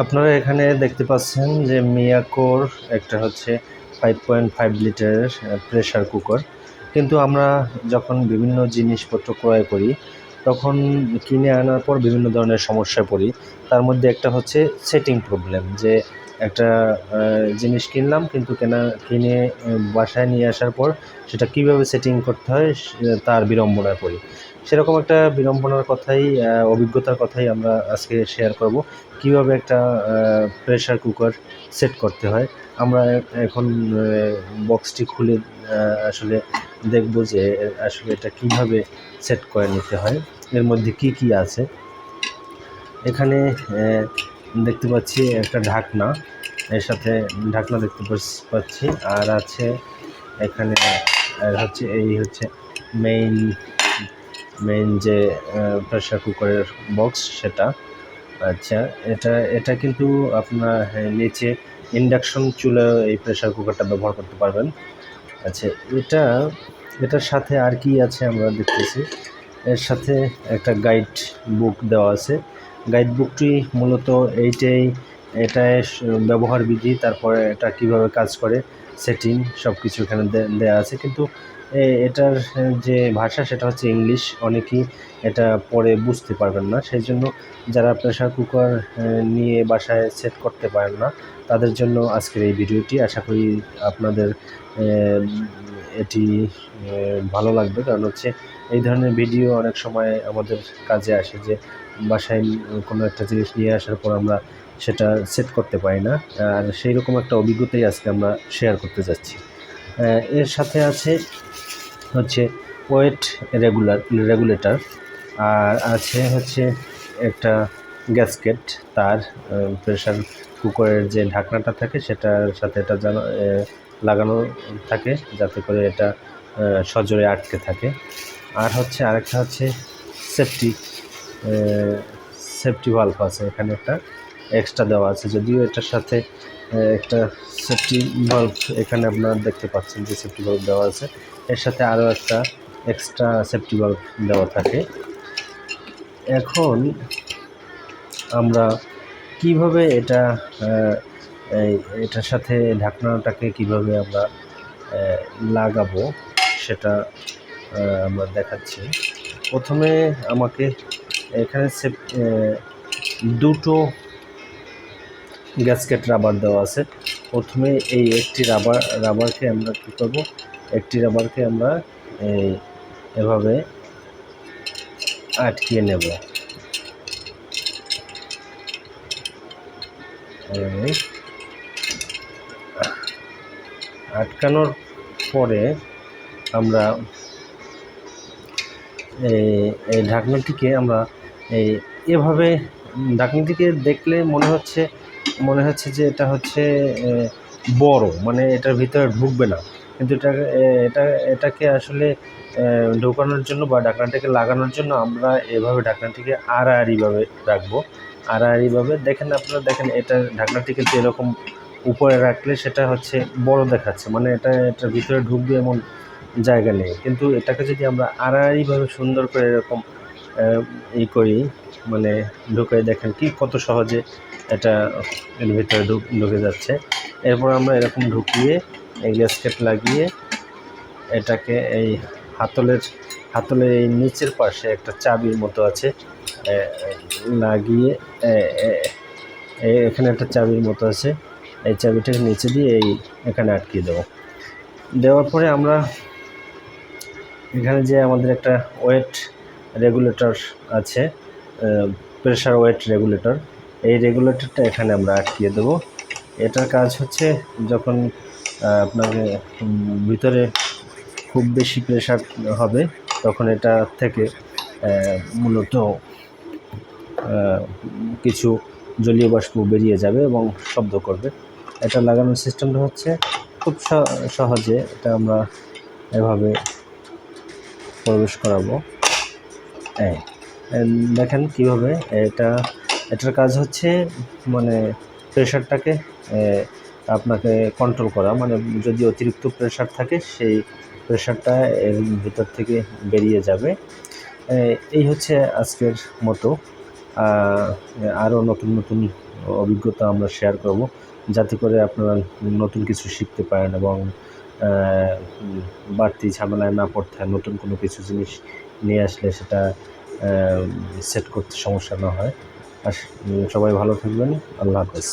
আপনারা এখানে দেখতে পাচ্ছেন যে মিয়াকোর একটা হচ্ছে ফাইভ পয়েন্ট ফাইভ লিটারের প্রেশার কুকার কিন্তু আমরা যখন বিভিন্ন জিনিসপত্র ক্রয় করি, তখন কিনে আনার পর বিভিন্ন ধরনের সমস্যায় পড়ি। তার মধ্যে একটা হচ্ছে সেটিং প্রবলেম যে একটা জিনিস কিনলাম কিন্তু কেনা, কিনে বাসায় নিয়ে আসার পর সেটা কীভাবে সেটিং করতে হয় তার বিড়ম্বনায় পড়ি। সেরকম একটা বিড়ম্বনার কথাই অভিজ্ঞতার কথাই আমরা আজকে শেয়ার করব। কীভাবে একটা প্রেশার কুকার সেট করতে হয়। আমরা এখন বক্সটি খুলে আসলে দেখব যে, আসলে এটা কীভাবে সেট করে নিতে হয়। এর মধ্যে কি কি আছে? এখানে দেখতে পাচ্ছি একটা ঢাকনা। এর সাথে ঢাকনা দেখতে পাচ্ছি আর আছে এখানে হচ্ছে এই হচ্ছে মেইন মেইন যে প্রেশার কুকারের বক্স সেটা আচ্ছা এটা এটা কিন্তু আপনার হ্যাঁ, নিচে ইন্ডাকশন চুলা এই প্রেশার কুকারটা ব্যবহার করতে পারবেন। আচ্ছা এটা এটার সাথে আর কি আছে আমরা দেখতেছি? এর সাথে একটা গাইড বুক দেওয়া আছে। গাইড বুকটি মূলত এইটাই এটায় ব্যবহার বিধি তারপরে এটা কীভাবে কাজ করে সেটিং সব কিছু এখানে দেওয়া আছে। কিন্তু এটার যে ভাষা সেটা হচ্ছে ইংলিশ। অনেকেই এটা পরে বুঝতে পারবেন না। সেই জন্য যারা প্রেশার কুকার নিয়ে বাসায় সেট করতে পারেন না, তাদের জন্য আজকের এই ভিডিওটি। আশা করি আপনাদের এটি ভালো লাগবে। কারণ হচ্ছে এই ধরনের ভিডিও অনেক সময় আমাদের কাজে আসে যে বাসায় কোনো একটা জিনিস নিয়ে আসার পর আমরা সেটা সেট করতে পারি না। আর সেই রকম একটা অভিজ্ঞতাই আজকে আমরা শেয়ার করতে যাচ্ছি। এর সাথে আছে হচ্ছে ওয়েট রেগুলার, রেগুলেটর, আর আছে হচ্ছে একটা গ্যাসকেট, তার প্রেশার কুকারের যে ঢাকনাটা থাকে সেটার সাথে এটা যেন লাগানো থাকে যাতে করে এটা সজোরে আটকে থাকে। আর হচ্ছে আরেকটা হচ্ছে সেফটি সেফটি ভাল্ভ আছে, এখানে একটা এক্সট্রা দেওয়া আছে। যদিও এটার সাথে একটা সেফটি ভাল্ভ এখানে আপনারা দেখতে পাচ্ছেন যে সেফটি ভাল্ভ দেওয়া আছে। এর সাথে আরও একটা এক্সট্রা সেফটি ভাল্ভ দেওয়া থাকে। এখন আমরা কীভাবে এটা এটার সাথে ঢাকনাটাকে কীভাবে আমরা লাগাবো সেটা আমরা দেখাচ্ছি। প্রথমে আমাকে এখানে সেফ দুটো গ্যাসকেট রাবার দেওয়া আছে। প্রথমে এই একটি রাবার রাবারকে আমরা কী করব একটি রাবারকে আমরা, এই, এভাবে আটকিয়ে নেব। আটকানোর পরে আমরা, এই ঢাকনাটিকে আমরা, এই, এভাবে ঢাকনাটিকে দেখলে মনে হচ্ছে মনে হচ্ছে যে এটা হচ্ছে বড় মানে এটার ভিতরে ঢুকবে না। কিন্তু এটা এটা, এটাকে আসলে ঢোকানোর জন্য বা ঢাকনাটাকে লাগানোর জন্য আমরা এভাবে ঢাকনাটিকে আড়াআড়িভাবে রাখব। আড়াআড়িভাবে, দেখেন আপনারা, দেখেন এটা ঢাকনাটি কিন্তু এরকম উপরে রাখলে সেটা হচ্ছে বড় দেখাচ্ছে। মানে এটা এটার ভিতরে ঢুকবে এমন জায়গা নেই। কিন্তু এটাকে যদি আমরা আড়াআড়িভাবে সুন্দর করে এরকম ই করি মানে ঢুকে দেখেন কি, কত সহজে এটা এর ভিতরে ঢুকে যাচ্ছে। এরপর আমরা এরকম ঢুকিয়ে এই গ্যাসকেট লাগিয়ে এটাকে এই হাতলের হাতলের এই নিচের পাশে একটা চাবির মতো আছে। লাগিয়ে এখানে একটা চাবির মতো আছে। এই চাবিটাকে নিচে দিয়ে এই এখানে আটকিয়ে দেবো। দেওয়ার পরে আমরা এখানে যে আমাদের একটা ওয়েট রেগুলেটর আছে প্রেশার ওয়েট রেগুলেটর, এই রেগুলেটরটা এখানে আমরা আটকিয়ে দেবো। এটার কাজ হচ্ছে যখন আপনাকে ভিতরে খুব বেশি প্রেশার হবে, তখন এটা থেকে মূলত কিছু জলীয় বাষ্প বেরিয়ে যাবে এবং শব্দ করবে। এটা লাগানোর সিস্টেমটা হচ্ছে খুব সহজে এটা আমরা এভাবে প্রবেশ করাবো। হ্যাঁ দেখেন কীভাবে এটা, এটার কাজ হচ্ছে মানে প্রেশারটাকে আপনাকে কন্ট্রোল করা। মানে যদি অতিরিক্ত প্রেশার থাকে, সেই প্রেশারটা এর ভিতর থেকে বেরিয়ে যাবে। এই হচ্ছে আজকের মতো। আরও নতুন নতুন অভিজ্ঞতা আমরা শেয়ার করব, যাতে করে আপনারা নতুন কিছু শিখতে পারেন এবং বাড়তি ঝামেলায় না পড়তে হয়। নতুন কোনো কিছু জিনিস নিয়ে আসলে সেটা সেট করতে সমস্যা না হয়। আর সবাই ভালো থাকবেন। আল্লাহ হাফেজ।